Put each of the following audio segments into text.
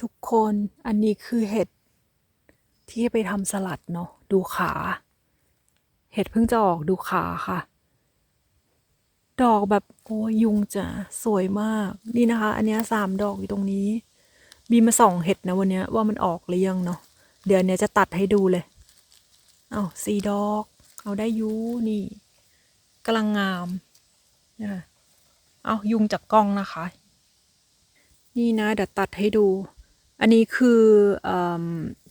ทุกคนอันนี้คือเห็ดที่ไปทำสลัดเนาะดูขา เห็ดเพิ่งจะออกดูขาค่ะ ดอกแบบโอ้ยยุงจะสวยมาก นี่นะคะ อันนี้สามดอกอยู่ตรงนี้ บีมาส่องเห็ดนะวันนี้ว่ามันออกหรือยังเนาะเดี๋ยวเนี้ยจะตัดให้ดูเลย เอาสี่ดอก เอาได้ยูนี่กำลังงามนะคะเอายุงจากกล้องนะคะ นี่นะเดี๋ยวตัดให้ดู อันนี้คืออ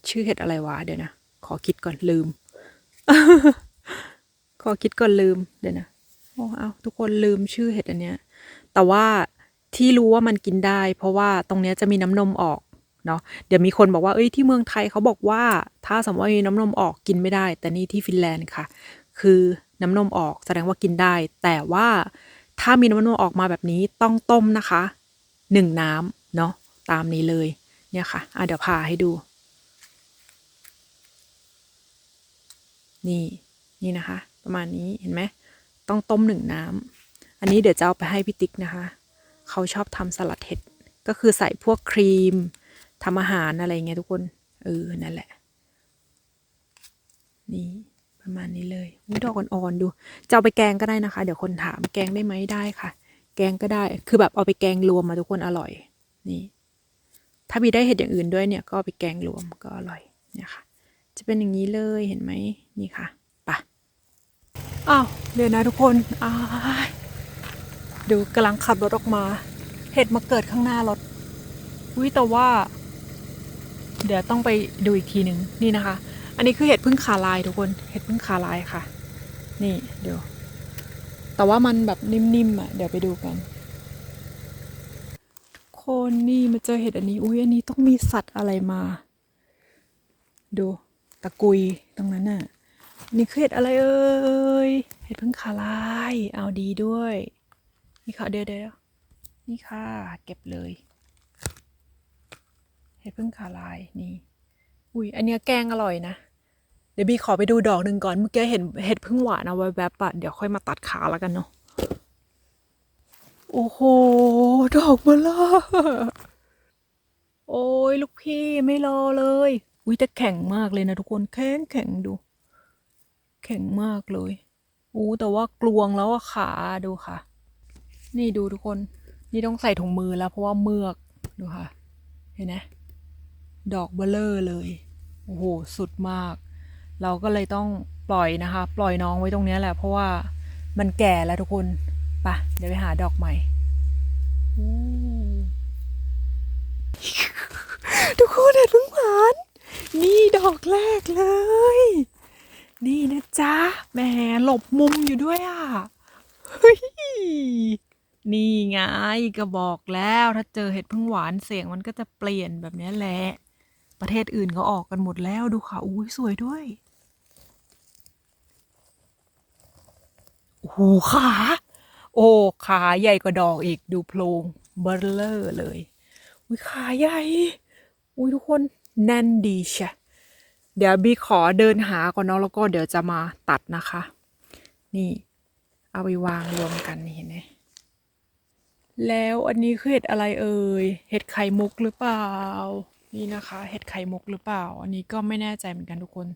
ชื่อเห็ดอะไรวะเดี๋ยวนะ ขอคิดก่อนลืม ขอคิดก่อนลืมเดี๋ยวนะโอ้เอาทุกคนลืมชื่อเห็ดอันเนี้ย แต่ว่าที่รู้ว่ามันกินได้ เพราะว่าตรงเนี้ยจะมีน้ำนมออกเนาะเดี๋ยวมีคนบอกว่าเอ้ยที่เมืองไทยเขาบอกว่า ถ้าสมมติว่ามีน้ำนมออกกินไม่ได้ แต่นี่ที่ฟินแลนด์ค่ะ คือน้ำนมออกแสดงว่ากินได้ แต่ว่าถ้ามีน้ำนมออกมาแบบนี้ต้องต้มนะคะหนึ่งน้ำเนาะตามนี้เลย เนี่ยค่ะอะเดี๋ยวพาให้ดู นี่นี่นะคะ ประมาณนี้เห็นไหมต้องต้มหนึ่งน้ำอันนี้เดี๋ยวจะเอาไปให้พี่ติ๊กนะคะ เขาชอบทำสลัดเห็ด ก็คือใส่พวกครีมทำอาหารอะไรเงี้ยทุกคน เออ นั่นแหละ นี่ประมาณนี้เลยอุ๊ยดอกอ่อนๆดู จะเอาไปแกงก็ได้นะคะ เดี๋ยวคนถามแกงได้ไหมได้ค่ะ แกงก็ได้ คือแบบเอาไปแกงรวมมาทุกคนอร่อย นี่ ถ้ามีได้เห็ดอย่างอื่นด้วยเนี่ยก็ไปแกงรวมก็อร่อยเนี่ยค่ะ จะเป็นอย่างนี้เลยเห็นไหมนี่ค่ะปะอ้าวเดี๋ยวนะทุกคนอ้ายดูกำลังขับรถออกมา เห็ดมาเกิดข้างหน้ารถอุ้ยแต่ว่า เดี๋ยวต้องไปดูอีกทีหนึ่งนี่นะคะ อันนี้คือเห็ดพึ่งขาลายทุกคนเห็ดพึ่งขาลายค่ะ นี่เดี๋ยวแต่ว่ามันแบบนิ่มๆอะเดี๋ยวไปดูกัน คนนี่มาเจอเห็ดอันนี้ อุ้ยอันนี้ต้องมีสัตว์อะไรมา ดูตะกุยตรงนั้นน่ะนี่คือเห็ดอะไรเอ่ยเห็ดพึ่งขาลายเอาดีด้วย นี่ค่ะเดี๋ยวเดี๋ยวนี่ค่ะ เก็บเลย เห็ดพึ่งขาลายนี่ อุ้ยอันเนี้ยแกงอร่อยนะเดี๋ยวบีขอไปดูดอกหนึ่งก่อน เมื่อกี้เห็นเห็ดพึ่งหวานเอาไว้แบบปะเดี๋ยวค่อยมาตัดขาแล้วกันเนาะ โอ้โห ดอกเบลอโอ้ยลูกพี่ไม่รอเลย อุ้ยแต่แข็งมากเลยนะทุกคนแข็งแข็งดู แข็งมากเลยอู้แต่ว่ากลวงแล้วอะขาดูค่ะ นี่ดูทุกคน นี่ต้องใส่ถุงมือแล้วเพราะว่าเมือกดูค่ะ เห็นไหมดอกเบลเลอร์เลย โอ้โห สุดมาก เราก็เลยต้องปล่อยนะคะ ปล่อยน้องไว้ตรงนี้แหละ เพราะว่ามันแก่แล้วทุกคน ปะเดี๋ยวไปหาดอกใหม่ทุกคนเห็นพึ่งผ่านนี่ดอกแรกเลย นี่นะจ๊ะแหมหลบมุมอยู่ด้วยอะเฮ้ยนี่ไงก็บอกแล้วถ้าเจอเห็ดพึ่งหวานเสียงมันก็จะเปลี่ยนแบบนี้แหละ ประเทศอื่นเขาออกกันหมดแล้วดูค่ะอุ้ยสวยด้วยโอ้โหขา โอ้ขาใหญ่กว่าดอกอีกดูโพรงเบลเลอร์เลยอุ้ยขาใหญ่อุ้ยทุกคนแน่นดีใช่เดี๋ยวบีขอเดินหาก่อนเนาะแล้วก็เดี๋ยวจะมาตัดนะคะ นี่ เอาไปวางรวมกันนี่เห็นไหมแล้วอันนี้คือเห็ดอะไรเอ่ยเห็ดไข่มุกหรือเปล่า นี่นะคะ เห็ดไข่มุกหรือเปล่า อันนี้ก็ไม่แน่ใจเหมือนกันทุกคน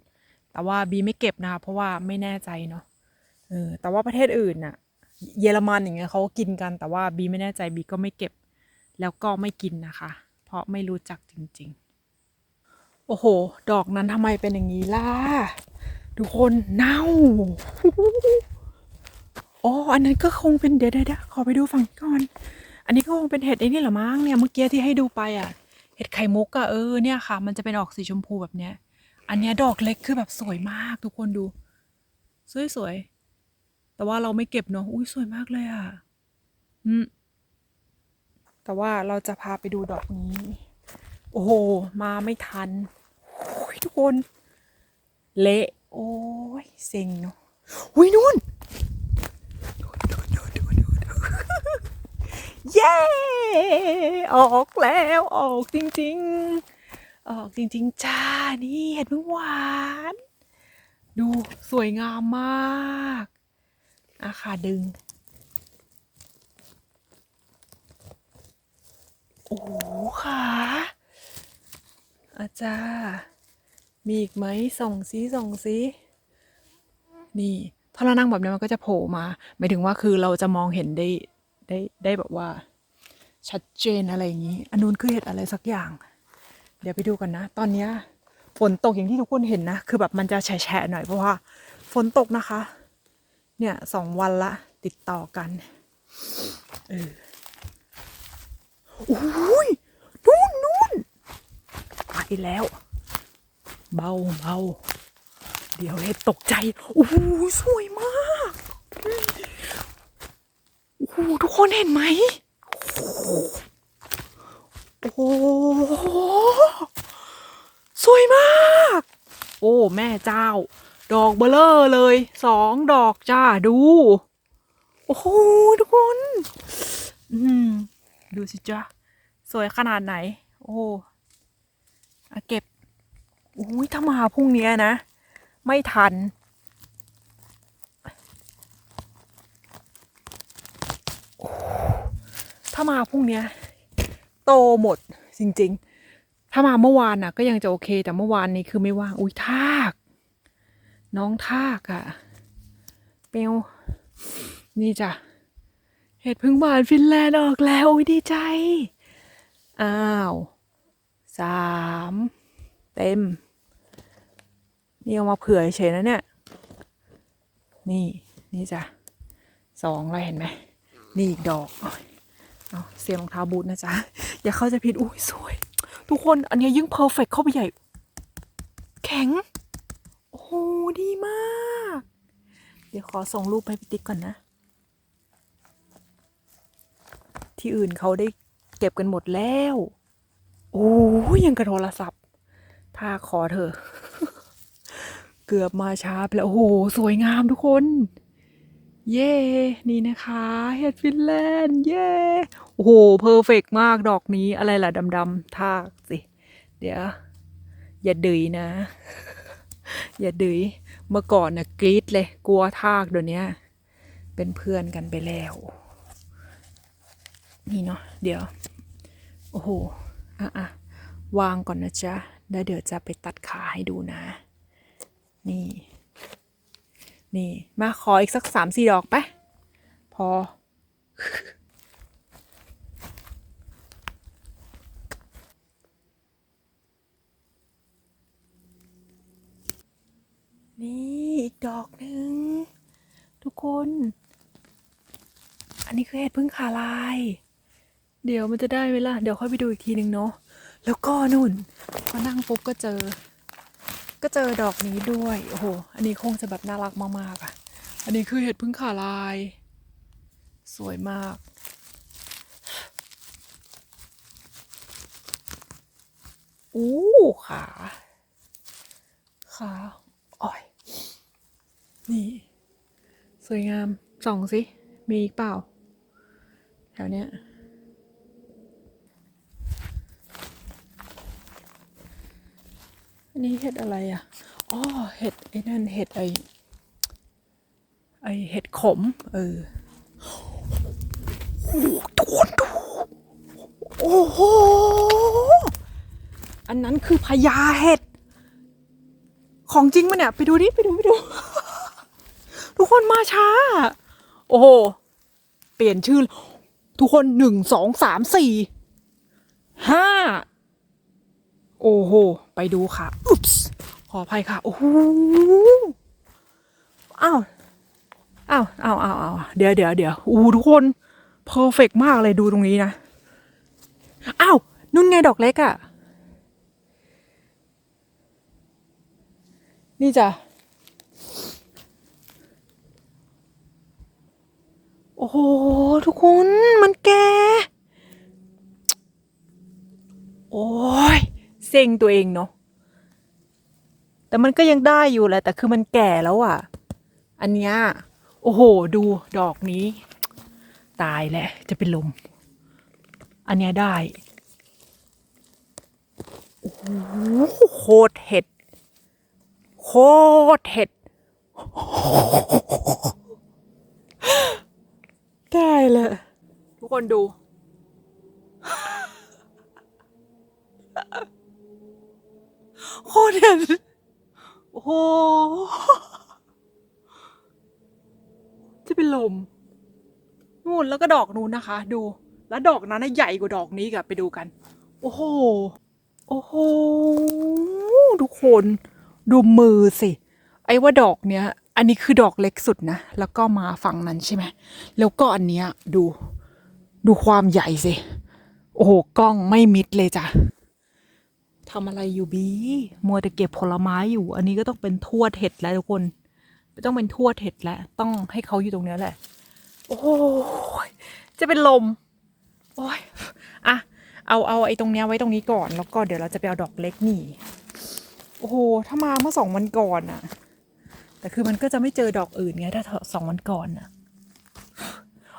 แต่ว่าบีไม่เก็บนะเพราะว่าไม่แน่ใจเนาะเออแต่ว่าประเทศอื่นน่ะ เยอรมันอย่างเงี้ยเขากินกันแต่ว่าบีไม่แน่ใจบีก็ไม่เก็บ แล้วก็ไม่กินนะคะ เพราะไม่รู้จักจริง ๆ โอ้โห ดอกนั้นทำไมเป็นอย่างนี้ล่ะทุกคนเน่าอ๋ออันนั้นก็คงเป็นเดี๋ยวเดี๋ยวเดี๋ยวขอไปดูฝั่งก่อน อันนี้ก็คงเป็นเห็ดไอ้นี่หรอมั้งเนี่ยเมื่อกี้ที่ให้ดูไปอะเห็ดไข่มุกอะเออเนี่ยค่ะ มันจะเป็นออกสีชมพูแบบเนี้ย อันเนี้ยดอกเล็กคือแบบสวยมากทุกคนดู สวยสวยๆ แต่ว่าเราไม่เก็บเนาะอุ้ยสวยมากเลยอะอืมแต่ว่าเราจะพาไปดูดอกนี้ โอ้โห มาไม่ทันทุกคน เละ โอ้ยเซ็งเนาะอุ้ยนู่นเย้ ออกแล้วออกจริง ๆ ออกจริง ๆ จ้า นี่เห็ดพึ่งหวาน ดูสวยงามมาก อาค่ะดึง โอ้โหค่ะอาจารย์มีอีกไหมส่องซิส่องซินี่ถ้าเรานั่งแบบนี้มันก็จะโผล่มาหมายถึงว่าคือเราจะมองเห็นได้ได้ได้แบบว่า ชัดเจนอะไรอย่างนี้อันนู้นคือเห็ดอะไรสักอย่าง เดี๋ยวไปดูกันนะ ตอนนี้ฝนตกอย่างที่ทุกคนเห็นนะ คือแบบมันจะแฉะๆหน่อยเพราะว่าฝนตกนะคะ เนี่ยสองวันละ ติดต่อกันเออโอ้ยนู่นนู่นไปแล้ว เบาเบาเดี๋ยวเห็ดตกใจ โอ้โหสวยมากโอ้โหทุกคนเห็นไหมโอ้โหสวยมาก โอ้ แม่เจ้า ดอกเบลเลอร์เลยสองดอกจ้าดู โอ้โหทุกคน อืม ดูสิจ้าสวยขนาดไหน โอ้อะเก็บโอ้ยถ้ามาพรุ่งนี้นะ ไม่ทัน ถ้ามาพรุ่งนี้โตหมดจริง ๆ ถ้ามาเมื่อวานน่ะ ก็ยังจะโอเค แต่เมื่อวานนี้คือไม่ว่าง อุ้ยทาก น้องทากอะ่ะ เปียวนี่จ้ะ เห็ดพึ่งบานฟินแลนด์ออกแล้วอุ้ยดีใจ อ้าวสามเต็ม นี่เอามาเผื่อเฉยนะเนี่ย นี่นี่จ้ะสองแล้วเห็นไหม นี่อีกดอกโอ้ยเอาเสียรองเท้าบูทนะจ๊ะ อย่าเข้าใจผิด อุ้ยสวย ทุกคนอันนี้ยิ่งเพอร์เฟกเข้าไปใหญ่ แข็ง หดีมาก เดี๋ยวขอส่งรูปไปพี่ติ๊กก่อนนะ ที่อื่นเขาได้เก็บกันหมดแล้ว โอ้ยังกระโทรศัพท์ถ้าขอเธอ เกือบมาช้าไปแล้ว โอ้โห สวยงามทุกคน เย่นี่นะคะเห็ดฟินแลนด์เย่โอ้โห เพอร์เฟกมากดอกนี้อะไรล่ะดำๆทากสิ เดี๋ยว อย่าดืยนะ อย่าดืยเมื่อก่อนนะกรี๊ดเลย กลัวทากเดี๋ยวนี้เป็นเพื่อนกันไปแล้ว นี่เนาะเดี๋ยว โอ้โห อะอะวางก่อนนะจ๊ะ แล้วเดี๋ยวจะไปตัดขาให้ดูนะ นี่ นี่ มาขออีกสักสามสี่ดอกไป พอ นี่อีกดอกหนึ่งทุกคน อันนี้คือเห็ดพึ่งขาลาย เดี๋ยวมันจะได้ไหมล่ะ เดี๋ยวค่อยไปดูอีกทีหนึ่งเนาะแล้วก็นุ่นพอนั่งปุ๊บก็เจอ ก็เจอดอกนี้ด้วยโอ้โหอันนี้คงจะแบบน่ารักมากๆอะ อันนี้คือเห็ดพึ่งขาลาย สวยมากอู้ขาขาอ้อย นี่ สวยงาม ส่องสิ มีอีกเปล่า แถวเนี้ย อันนี้เห็ดอะไรอะ อ๋อ เห็ดไอ้นั่น เห็ดไอไอเห็ดขม เออโอ้โหทุกคนดู โอ้โห อันนั้นคือพญาเห็ด ของจริงมันเนี่ย ไปดูดิ ไปดู ไปดู ทุกคนมาช้า โอ้โห เปลี่ยนชื่อ ทุกคนหนึ่งสองสามสี่ห้าโอ้โห ไปดูค่ะอุ๊ปส์ขออภัยค่ะ โอ้โหอ้าวอ้าวอ้าวอ้าวอ้าวเดี๋ยวเดี๋ยวเดี๋ยวอู้ทุกคนเพอร์เฟกมากเลยดูตรงนี้นะ อ้าว นุ่นไงดอกเล็กอะ่ะ นี่จ้ะ อ้โห ทุกคนมันแก โอ้ยเซ็งตัวเองเนาะแต่มันก็ยังได้อยู่แหละแต่คือมันแก่แล้วอะ่ะ อันเนี้ยโอ้โห ดูดอกนี้ ตายแหละจะเป็นลม อันเนี้ยได้ โอ้โหโคตรเห็ด โคตรเห็ด ได้เลย ทุกคนดู โคตรเห็นโอ้โห จะเป็นลมนู่นแล้วก็ดอกนู้นนะคะ ดู แล้วดอกนั้นใหญ่กว่าดอกนี้กับไปดูกัน โอ้โห โอ้โห ทุกคน ดูมือสิ ไอ้ว่าดอกเนี้ย อันนี้คือดอกเล็กสุดนะ แล้วก็มาฝั่งนั้นใช่ไหม แล้วก็อันเนี้ยดู ดูความใหญ่สิ โอ้โห กล้องไม่มิดเลยจ้ะทำอะไรอยู่บีมัวแต่เก็บผลไม้อยู่ อันนี้ก็ต้องเป็นทวดเห็ดแล้วทุกคนไม่ต้องเป็นทวดเห็ดแล้ว ต้องให้เขาอยู่ตรงเนี้ยแหละ โอ้ยจะเป็นลม โอ้ยอะเอาเอาไอ้ตรงเนี้ยไว้ตรงนี้ก่อน แล้วก็เดี๋ยวเราจะไปเอาดอกเล็กนี่ โอ้โห ถ้ามาเมื่อสองวันก่อนอะ แต่คือมันก็จะไม่เจอดอกอื่นไงถ้าสองวันก่อนอะ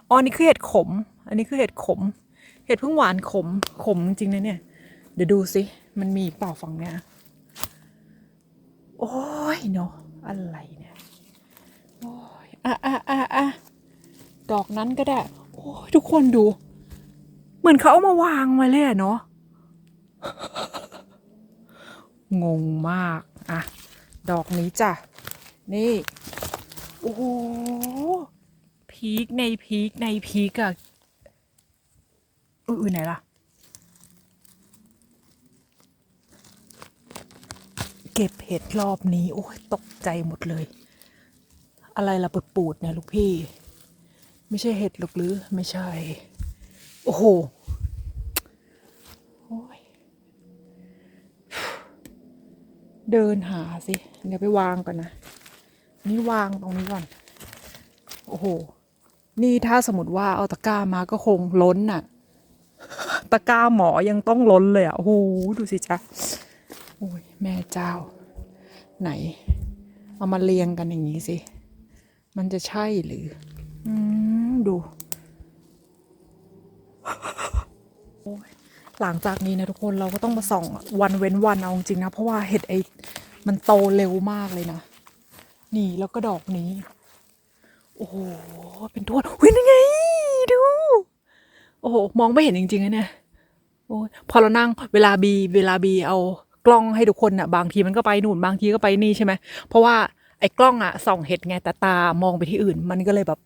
อ๋ออันนี่คือเห็ดขม อันนี้คือเห็ดขม เห็ดพิ่งหวานขม ขมจริงนะเนี่ย เดี๋ยวดูสิ มันมีเปล่าฝั่งเนี้ยโอ้ยเนาะ อะไรเนี่ย โอ้ยอะอะอะอะดอกนั้นก็ได้ โอ้ยทุกคนดู เหมือนเขาเอามาวางไว้เลยเนาะ งงมาก อะ ดอกนี้จ้ะ นี่ โอ้โหพีคในพีคในพีคอะอือไหนล่ะ เก็บเห็ดรอบนี้ โอ้ยตกใจหมดเลย อะไรล่ะปูดๆเนี่ยลูกพี่ ไม่ใช่เห็ดหรอกหรือ ไม่ใช่ โอ้โหโอ้ยเดินหาสิ เดี๋ยวไปวางก่อนนะ นี่วางตรงนี้ก่อน โอ้โห นี่ถ้าสมมติว่าเอาตะกร้ามาก็คงล้นน่ะ ตะกร้าหมอยังต้องล้นเลยอะ โอ้โห ดูสิจ๊ะ โอ้ยแม่เจ้า ไหน เอามาเรียงกันอย่างนี้สิ มันจะใช่หรือ อืม ดูโอ้ยหลังจากนี้นะทุกคนเราก็ต้องมาส่องวันเว้นวันเอาจริงนะ เพราะว่าเห็ดไอมันโตเร็วมากเลยนะ นี่แล้วก็ดอกนี้ โอ้โห เป็นทวดเฮ้วิ่งไง ดู โอ้โห มองไม่เห็นจริงๆนะเนี่ยโอ้ยพอเรานั่งเวลาบี เวลาบีเอากล้องให้ทุกคนอะ บางทีมันก็ไปนู่นบางทีก็ไปนี่ใช่ไหม เพราะว่าไอ้กล้องอะส่องเห็ดไงแต่ตามองไปที่อื่น มันก็เลยแบบ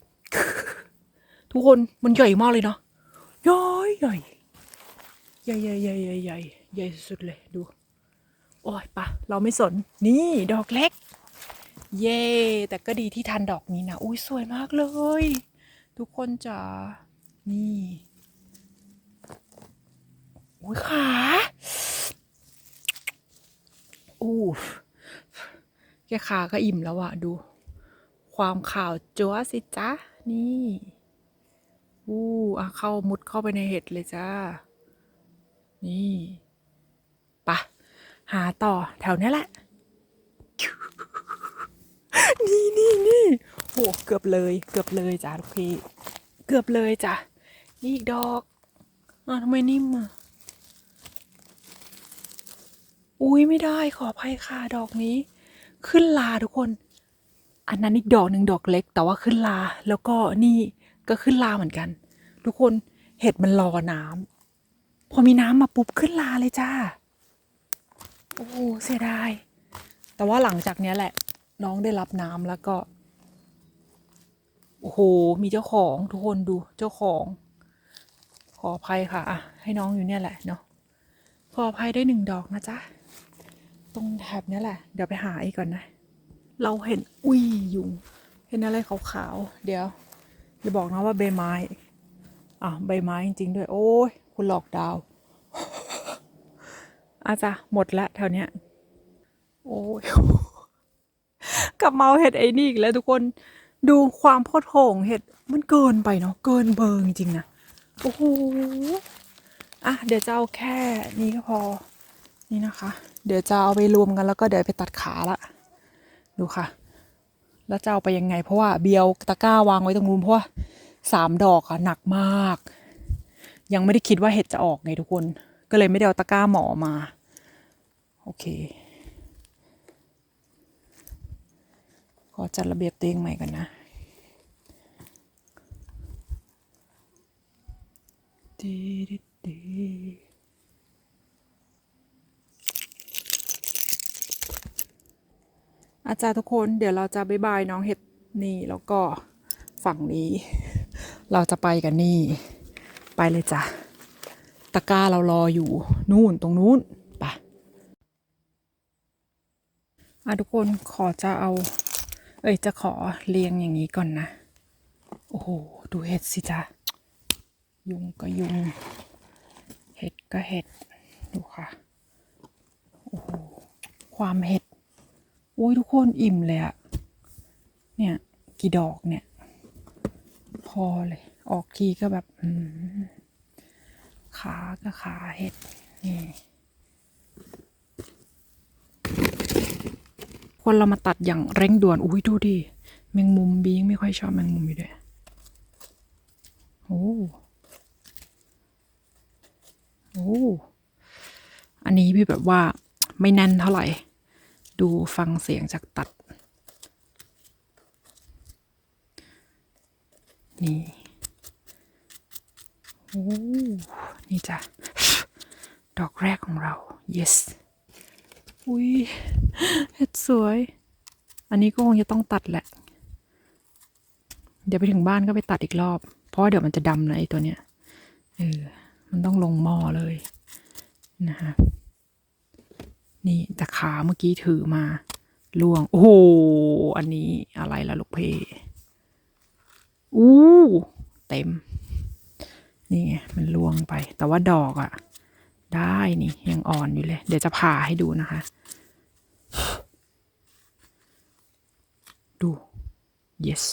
ทุกคนมันใหญ่มากเลยเนาะย้อยใหญ่ใหญ่ใหญ่ใหญ่ใหญ่ใหญ่ใหญ่สุดเลยดู โอ้ยปะเราไม่สน นี่ดอกเล็ก เย่แต่ก็ดีที่ทันดอกนี้นะ อุ้ยสวยมากเลย ทุกคนจ๋า นี่โอ้ยขาอู้แค่ขาก็อิ่มแล้วอะดู ความข่าวจั๊วสิจ๊ะ นี่อู้อะเข้ามุดเข้าไปในเห็ดเลยจ้า นี่ปะหาต่อแถวนี้แหละ นี่นี่นี่โห เกือบเลย เกือบเลยจ้าลูกพี่ เกือบเลยจ้ะ นี่อีกดอกอะทำไมนิ่มอะ อุ้ยไม่ได้ขออภัยค่ะดอกนี้ ขึ้นลาทุกคน อันนั้นอีกดอกหนึ่งดอกเล็ก แต่ว่าขึ้นลา แล้วก็นี่ก็ขึ้นลาเหมือนกัน ทุกคนเห็ดมันรอน้ำพอมีน้ำมาปุ๊บขึ้นลาเลยจ้า โอ้เสียดาย แต่ว่าหลังจากเนี้ยแหละ น้องได้รับน้ำแล้วก็ โอ้โห มีเจ้าของทุกคนดูเจ้าของ ขออภัยค่ะอะให้น้องอยู่เนี่ยแหละเนาะขออภัยได้หนึ่งดอกนะจ๊ะ ตรงแถบนี้แหละ เดี๋ยวไปหาอีกก่อนนะ เราเห็นอุ้ยยุง เห็นอะไรขาวๆ เดี๋ยวอย่าบอกนะว่าใบไม้ อะใบไม้จริงๆด้วย โอ้ยคุณหลอกดาวอาจ้ะหมดละแถวเนี้ย โอ้ยกลับเมาเห็ดไอ้นี่อีกแล้วทุกคน ดูความโพดโผงเห็ดมันเกินไปเนาะเกินเบอร์จริงๆนะโอ้โหอะเดี๋ยวจะเอาแค่นี้ก็พอนี่นะคะ เดี๋ยวจะเอาไปรวมกันแล้วก็เดี๋ยวไปตัดขาละดูค่ะ แล้วจะเอาไปยังไง เพราะว่าเบียวตะกร้าวางไว้ตรงนู้นเพราะว่าสามดอกอะหนักมาก ยังไม่ได้คิดว่าเห็ดจะออกไงทุกคน ก็เลยไม่ได้เอาตะกร้าหมอมา โอเค ขอจัดระเบียบตัวเองใหม่ก่อนนะดีดีดีอาจารย์ทุกคนเดี๋ยวเราจะบายบายน้องเห็ดนี่แล้วก็ฝั่งนี้ เราจะไปกันนี่ ไปเลยจ้ะตะกร้าเรารออยู่ นู่นตรงนู้นไปอะทุกคนขอจะเอา เอ้ยจะขอเรียงอย่างนี้ก่อนนะ โอ้โห ดูเห็ดสิจ๊ะยุงก็ยุง เห็ดก็เห็ด ดูค่ะ โอ้โห ความเห็ด โอ้ยทุกคนอิ่มเลยอะเนี่ย กี่ดอกเนี่ย พอเลย ออกทีก็แบบขาก็ขาเห็ด นี่ คนเรามาตัดอย่างเร่งด่วน อุ้ยดูดิ แมงมุมบียังไม่ค่อยชอบแมงมุมอยู่ด้วยโอ้โอ้อันนี้พี่แบบว่าไม่แน่นเท่าไหร่ ดูฟังเสียงจากตัด นี่ โอ้ นี่จ้ะ ดอกแรกของเรา yes อุ้ยเห็ดสวย อันนี้ก็คงจะต้องตัดแหละ เดี๋ยวไปถึงบ้านก็ไปตัดอีกรอบ เพราะเดี๋ยวมันจะดำนะไอตัวเนี้ยเออมันต้องลงหม้อเลยนะคะนี่แต่ขาเมื่อกี้ถือมาล่วง โอ้โห อันนี้อะไรล่ะลูกเพอู้ เต็ม นี่ไงมันล่วงไป แต่ว่าดอกอะ ได้นี่ยังอ่อนอยู่เลย เดี๋ยวจะผ่าให้ดูนะคะ ดู yes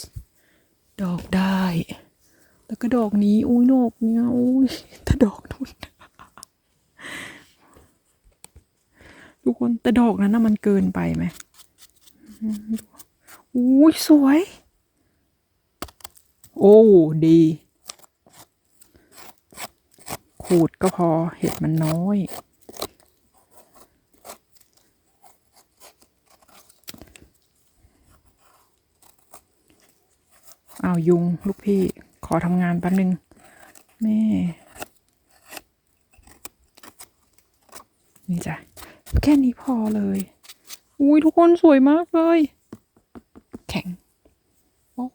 ดอกได้ แล้วก็ดอกนี้ อุ้ยดอกเนี้ยอุ้ยถ้าดอกนู้นทุกคนแต่ดอกนั้นนะมันเกินไปไหมอุ้ยสวย โอ้ดี ขูดก็พอเห็ดมันน้อย เอายุงลูกพี่ขอทำงานแป๊บนึง แม่ นี่จ้ะ แค่นี้พอเลย อุ้ยทุกคนสวยมากเลย แข็งโอ๊ะ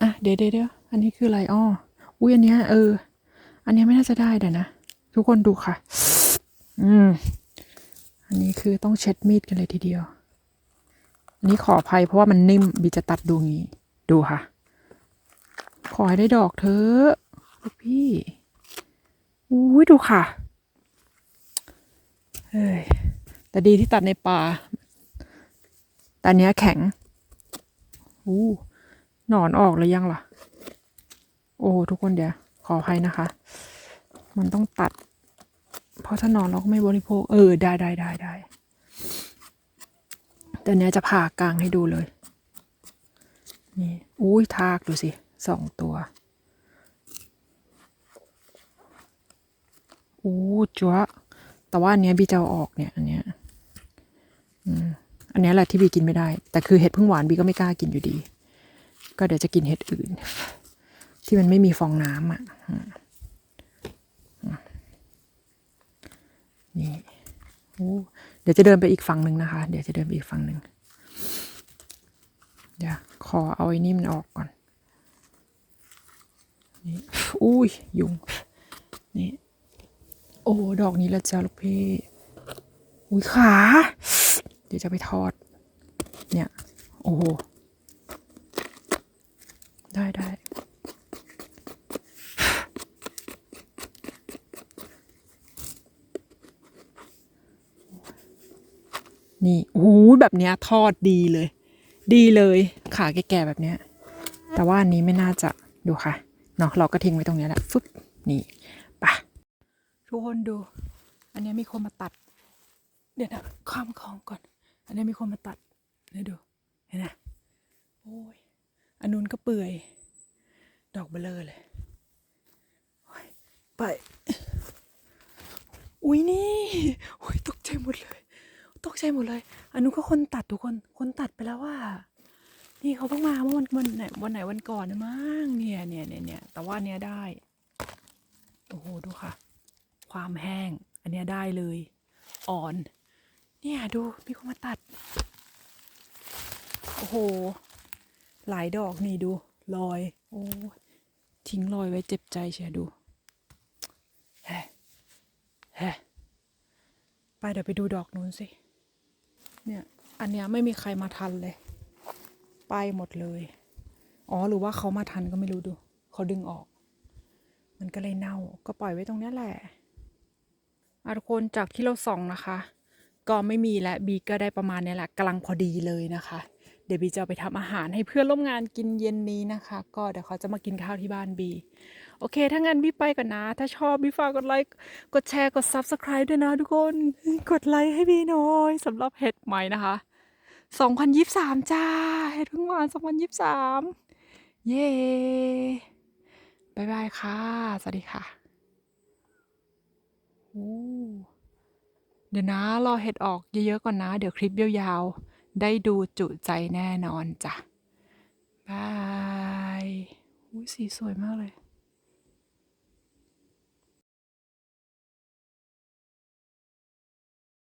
อะเดดเดี๋ยวเดี๋ยวอันนี้คืออะไรอ้ออุ้ยอันเนี้ยเออ อันนี้ไม่น่าจะได้เดี๋ยวนะ ทุกคนดูค่ะ อืม อันนี้คือต้องเช็ดมีดกันเลยทีเดียว อันนี้ขออภัยเพราะว่ามันนิ่มบีจะตัดดูงี้ ดูค่ะ ขอให้ได้ดอกเถอะลูกพี่อุ้ยดูค่ะ เฮ้ย แต่ดีที่ตัดในป่าแต่อันเนี้ยแข็ง อู้หนอนออกเลยยังล่ะ โอ้ ทุกคนเดี๋ยว ขออภัยนะคะ มันต้องตัด เพราะถ้านอนเราก็ไม่บริโภค เออ ได้ได้ได้ได้แต่เนี้ยจะผ่ากลางให้ดูเลย นี่ อุ้ยทากดูสิสองตัวอู้จัวแต่ว่าอันเนี้ยบีจะเอาออกเนี่ย อันเนี้ยอืมอันเนี้ยแหละที่บีกินไม่ได้ แต่คือเห็ดพึ่งหวานบีก็ไม่กล้ากินอยู่ดี ก็เดี๋ยวจะกินเห็ดอื่น ที่มันไม่มีฟองน้ำอะนี่โอ้เดี๋ยวจะเดินไปอีกฝั่งหนึ่งนะคะ เดี๋ยวจะเดินไปอีกฝั่งหนึ่งเดี๋ยวขอเอาไอ้นี่มันออกก่อน นี่อุ้ย ยุง นี่ โอ้ ดอกนี้ละจ้าลูกพี่ อุ้ยขา เดี๋ยวจะไปทอด เนี่ย โอ้โหได้ได้ นี่โอ้โหแบบเนี้ยทอดดีเลย ดีเลยขาแก่ๆแบบเนี้ย แต่ว่าอันนี้ไม่น่าจะดูค่ะเนาะเราก็ทิ้งไว้ตรงนี้แหละฟึบนี่ไปะทุกคนดู อันนี้มีคนมาตัด เดี๋ยวนะข้ามคลองก่อน อันนี้มีคนมาตัดเดี๋ยวดูเห็นไหมโอ้ยอันนู้นก็เปื่อย ดอกเบลอเลยโอ้ยไป อุ้ยนี่ อุ้ยตกใจหมดเลย ตกใจหมดเลย อันนู้นก็คนตัดทุกคน คนตัดไปแล้วว่า นี่เขาเพิ่งมาเมื่อวันวันไหนวันไหนวันก่อนนะมั้งเนี่ยเนี่ยเนี่ยเนี่ยแต่ว่าเนี้ยได้ โอ้โหดูค่ะ ความแห้ง อันเนี้ยได้เลย อ่อน เนี่ยดูมีคนมาตัด โอ้โห หลายดอกนี่ดูรอย โอ้ทิ้งรอยไว้เจ็บใจเชียดูแฮะแฮะไปเดี๋ยวไปดูดอกนู้นสิ เนี่ย อันเนี้ยไม่มีใครมาทันเลย ไปหมดเลย อ๋อหรือว่าเขามาทันก็ไม่รู้ดู เขาดึงออก มันก็เลยเน่า ก็ปล่อยไว้ตรงนี้แหละอทุกคนจากที่เราส่องนะคะ ก็ไม่มีและบีก็ได้ประมาณเนี้ยแหละกำลังพอดีเลยนะคะ เดี๋ยวบีจะไปทำอาหารให้เพื่อนร่วมงานกินเย็นนี้นะคะ ก็เดี๋ยวเขาจะมากินข้าวที่บ้านบี โอเค ถ้างั้นบีไปก่อนนะ ถ้าชอบบีฝากกดไลค์ กดแชร์ กด Subscribe ด้วยนะทุกคน กดไลค์ให้บีหน่อยสำหรับเห็ดใหม่นะคะ 2023 จ้า เห็ดเพิ่งหวาน 2023 เย้บายบายค่ะ สวัสดีค่ะเดี๋ยวนะ รอเห็ดออกเยอะๆก่อนนะ เดี๋ยวคลิปยาวๆ ได้ดูจุใจแน่นอนจ้ะบายอุ้ยสีสวยมากเลย